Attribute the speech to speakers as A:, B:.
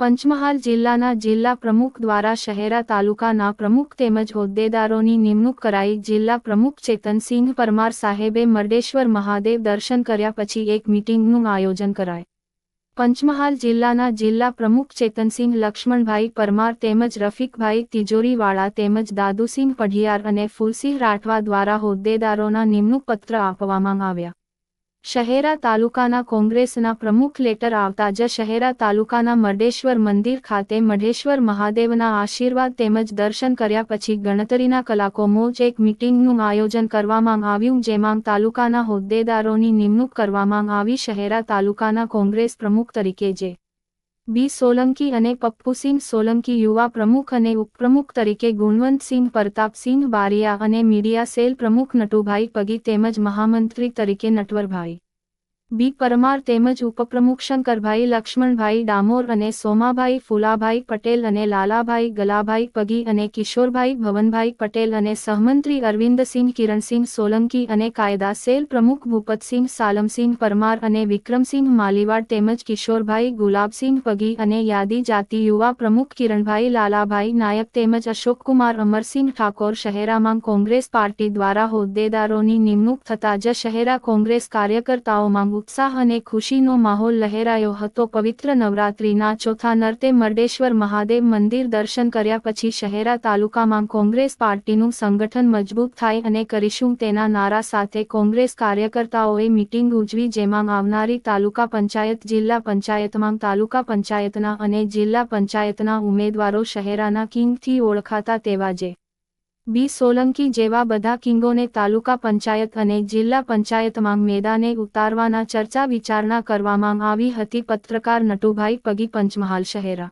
A: પંચમહાલ જિલ્લાના જિલ્લા પ્રમુખ દ્વારા શહેરા તાલુકાના પ્રમુખ તેમજ હોદ્દેદારોની નિમણૂક કરાઈ. જિલ્લા પ્રમુખ ચેતનસિંહ પરમાર સાહેબે મરડેશ્વર મહાદેવ દર્શન કર્યા પછી એક મીટિંગનું આયોજન કરાય. પંચમહાલ જિલ્લાના જિલ્લા પ્રમુખ ચેતનસિંહ, લક્ષ્મણભાઈ પરમાર તેમજ રફીકભાઈ તિજોરીવાળા તેમજ દાદુસિંહ પઢિયાર અને ફૂલસિંહ રાઠવા દ્વારા હોદ્દેદારોના નિમણૂક પત્ર આપવામાં આવ્યા. શહેરા તાલુકાના કોંગ્રેસના પ્રમુખ લેટર આવતા જ શહેરા તાલુકાના મરડેશ્વર મંદિર ખાતે મઢેશ્વર મહાદેવના આશીર્વાદ તેમજ દર્શન કર્યા પછી ગણતરીના કલાકો મોજ એક મીટિંગનું આયોજન કરવામાં આવ્યું જેમાં તાલુકાના હોદ્દેદારોની નિમણૂક કરવામાં આવી શહેરા તાલુકાના કોંગ્રેસ પ્રમુખ તરીકે જે. બી. સોલંકી અને પપ્પુસિંહ સોલંકી યુવા પ્રમુખ અને ઉપપ્રમુખ તરીકે ગુણવંતસિંહ પ્રતાપસિંહ બારિયા અને મીડિયા સેલ પ્રમુખ નટુભાઈ પગી તેમજ મહામંત્રી તરીકે નટવરભાઈ બી પરમાર તેમજ ઉપપ્રમુખ શંકરભાઈ, લક્ષ્મણભાઈ ડામોર અને સોમાભાઈ ફુલાભાઈ પટેલ અને લાલાભાઈ ગલાભાઈ પગી અને કિશોરભાઈ ભવનભાઈ પટેલ અને સહમંત્રી અરવિંદસિંહ, કિરણસિંહ સોલંકી અને કાયદા સેલ પ્રમુખ ભૂપતસિંહ સાલમસિંહ પરમાર અને વિક્રમસિંહ માલીવાડ તેમજ કિશોરભાઈ ગુલાબસિંહ પગી અને યાદી જાતિ યુવા પ્રમુખ કિરણભાઈ લાલાભાઈ નાયક તેમજ અશોકકુમાર અમરસિંહ ઠાકોર શહેરામાં કોંગ્રેસ પાર્ટી દ્વારા હોદ્દેદારોની નિમણૂક થતા જ શહેરા કોંગ્રેસ કાર્યકર્તાઓમાં ઉત્સાહ અને ખુશીનો માહોલ લહેરાયો હતો. પવિત્ર નવરાત્રિના ચોથા નર્તે મરડેશ્વર મહાદેવ મંદિર દર્શન કર્યા પછી શહેરા તાલુકામાં કોંગ્રેસ પાર્ટીનું સંગઠન મજબૂત થાય અને કરીશું તેના નારા સાથે કોંગ્રેસ કાર્યકર્તાઓએ મિટિંગ ઉજવી જેમાં આવનારી તાલુકા પંચાયત, જિલ્લા પંચાયતમાં તાલુકા પંચાયતના અને જિલ્લા પંચાયતના ઉમેદવારો શહેરાના કિંગથી ઓળખાતા તેવા જે બી સોલંકી જેવા બધા કિંગોને તાલુકા પંચાયત અને જિલ્લા પંચાયતમાં મેદાને ઉતારવાના ચર્ચા વિચારણા કરવામાં આવી હતી પત્રકાર નટુભાઈ પગી પંચમહાલ શહેરા.